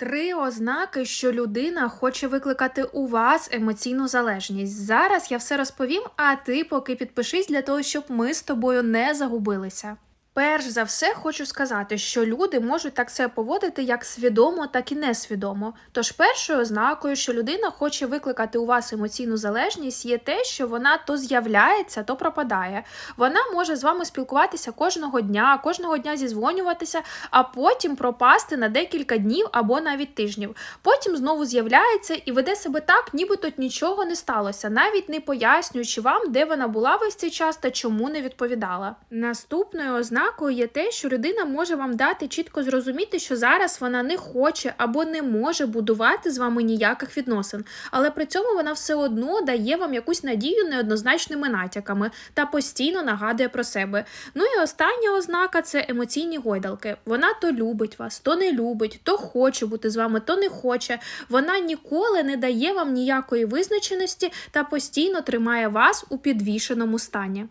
Три ознаки, що людина хоче викликати у вас емоційну залежність. Зараз я все розповім, а ти поки підпишись для того, щоб ми з тобою не загубилися. Перш за все, хочу сказати, що люди можуть так себе поводити як свідомо, так і несвідомо. Тож першою ознакою, що людина хоче викликати у вас емоційну залежність, є те, що вона то з'являється, то пропадає. Вона може з вами спілкуватися кожного дня, кожного дня зізвонюватися, а потім пропасти на декілька днів або навіть тижнів. Потім знову з'являється і веде себе так, ніби тут нічого не сталося, навіть не пояснюючи вам, де вона була весь цей час та чому не відповідала. Наступною ознакою є те, що людина може вам дати чітко зрозуміти, що зараз вона не хоче або не може будувати з вами ніяких відносин, але при цьому вона все одно дає вам якусь надію неоднозначними натяками та постійно нагадує про себе. Ну і остання ознака це емоційні гойдалки. Вона то любить вас, то не любить, то хоче бути з вами, то не хоче. Вона ніколи не дає вам ніякої визначеності та постійно тримає вас у підвішеному стані.